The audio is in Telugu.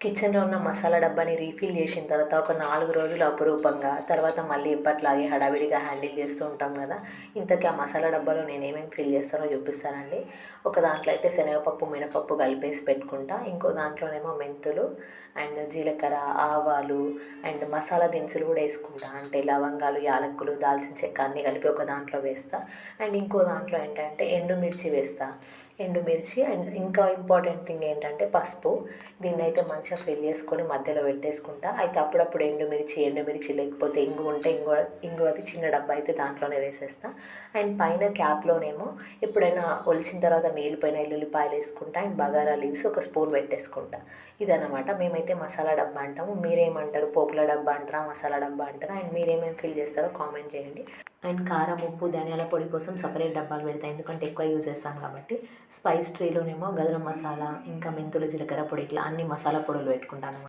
కిచెన్లో ఉన్న మసాలా డబ్బాని రీఫిల్ చేసిన తర్వాత ఒక నాలుగు రోజులు అపురూపంగా తర్వాత మళ్ళీ ఎప్పట్లాగే హడావిడిగా హ్యాండిల్ చేస్తూ ఉంటాం కదా. ఇంతకీ ఆ మసాలా డబ్బాలో నేను ఏమేమి ఫిల్ చేస్తానో చూపిస్తానండి. ఒక దాంట్లో అయితే శనగపప్పు మినపప్పు కలిపేసి పెట్టుకుంటా. ఇంకో దాంట్లోనేమో మెంతులు అండ్ జీలకర్ర ఆవాలు అండ్ మసాలా దినుసులు కూడా వేసుకుంటా. అంటే లవంగాలు యాలక్కులు దాల్చిన చెక్క అన్నీ కలిపి ఒక దాంట్లో వేస్తా. అండ్ ఇంకో దాంట్లో ఏంటంటే ఎండుమిర్చి వేస్తా. ఎండుమిర్చి అండ్ ఇంకా ఇంపార్టెంట్ థింగ్ ఏంటంటే పసుపు. దీన్ని అయితే మంచి మంచిగా ఫిల్ చేసుకొని మధ్యలో పెట్టేసుకుంటా. అయితే అప్పుడప్పుడు ఎండుమిర్చి ఎండుమిర్చి లేకపోతే ఇంగు ఉంటే ఇంగు ఇంగు అది చిన్న డబ్బా అయితే దాంట్లోనే వేసేస్తా. అండ్ పైన క్యాప్లోనేమో ఎప్పుడైనా ఒలిచిన తర్వాత మేలిపోయిన ఎల్లుల్లిపాయలు వేసుకుంటా. అండ్ బగారా లీవ్స్ ఒక స్పూన్ పెట్టేసుకుంటా. ఇదనమాట మేమైతే మసాలా డబ్బా అంటాము. మీరేమంటారు? పోపుల డబ్బా అంటారా? మసాలా డబ్బా అంటారా? అండ్ మీరేమేమి ఫిల్ చేస్తారో కామెంట్ చేయండి. అండ్ కారం ఉప్పు ధనియాల పొడి కోసం సపరేట్ డబ్బాలు పెడతాయి ఎందుకంటే ఎక్కువ యూజ్ చేస్తాం కాబట్టి. స్పైస్ ట్రీలోనేమో గరం మసాలా ఇంకా మెంతులు జీలకర్ర పొడి ఇట్లా అన్ని మసాలా పొడులు పెట్టుకుంటాను.